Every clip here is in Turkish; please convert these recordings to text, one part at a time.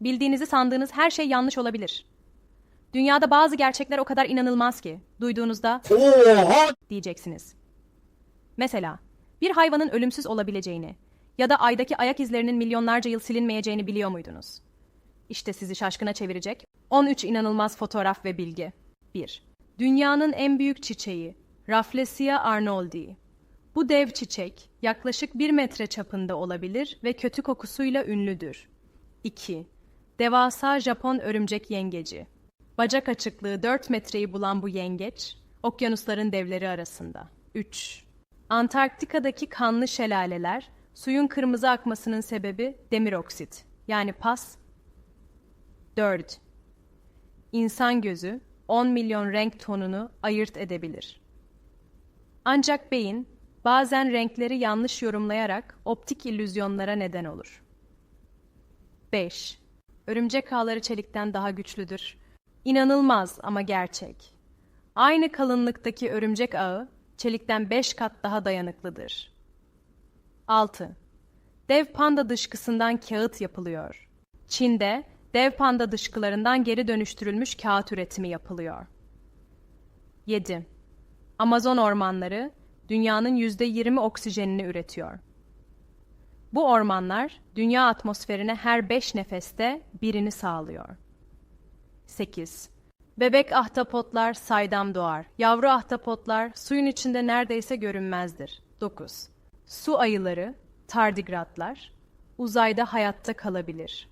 Bildiğinizi sandığınız her şey yanlış olabilir. Dünyada bazı gerçekler o kadar inanılmaz ki duyduğunuzda Oha! diyeceksiniz. Mesela bir hayvanın ölümsüz olabileceğini ya da aydaki ayak izlerinin milyonlarca yıl silinmeyeceğini biliyor muydunuz? İşte sizi şaşkına çevirecek 13 inanılmaz fotoğraf ve bilgi. 1. Dünyanın en büyük çiçeği Rafflesia arnoldi. Bu dev çiçek yaklaşık 1 metre çapında olabilir ve kötü kokusuyla ünlüdür. 2. Devasa Japon örümcek yengeci. Bacak açıklığı 4 metreyi bulan bu yengeç, okyanusların devleri arasında. 3. Antarktika'daki kanlı şelaleler, suyun kırmızı akmasının sebebi demir oksit, yani pas. 4. İnsan gözü 10 milyon renk tonunu ayırt edebilir. Ancak beyin bazen renkleri yanlış yorumlayarak optik illüzyonlara neden olur. 5. Örümcek ağları çelikten daha güçlüdür. İnanılmaz ama gerçek. Aynı kalınlıktaki örümcek ağı çelikten 5 kat daha dayanıklıdır. 6. Dev panda dışkısından kağıt yapılıyor. Çin'de dev panda dışkılarından geri dönüştürülmüş kağıt üretimi yapılıyor. 7. Amazon ormanları dünyanın %20 oksijenini üretiyor. Bu ormanlar dünya atmosferine her 5 nefeste birini sağlıyor. 8. Bebek ahtapotlar saydam doğar. Yavru ahtapotlar suyun içinde neredeyse görünmezdir. 9. Su ayıları, tardigratlar uzayda hayatta kalabilir.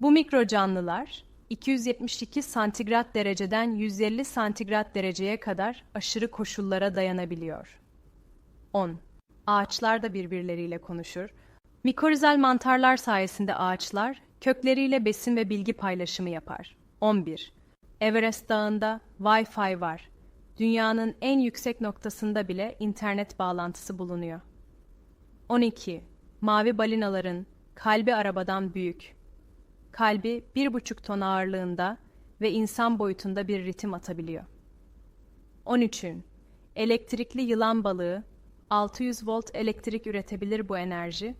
Bu mikro canlılar 272 santigrat dereceden 150 santigrat dereceye kadar aşırı koşullara dayanabiliyor. 10. Ağaçlar da birbirleriyle konuşur. Mikorizal mantarlar sayesinde ağaçlar kökleriyle besin ve bilgi paylaşımı yapar. 11. Everest Dağı'nda Wi-Fi var. Dünyanın en yüksek noktasında bile internet bağlantısı bulunuyor. 12. Mavi balinaların kalbi arabadan büyük. Kalbi bir buçuk ton ağırlığında ve insan boyutunda bir ritim atabiliyor. 13'ün elektrikli yılan balığı 600 volt elektrik üretebilir bu enerji.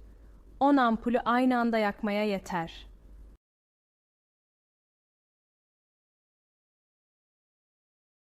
10 ampulü aynı anda yakmaya yeter.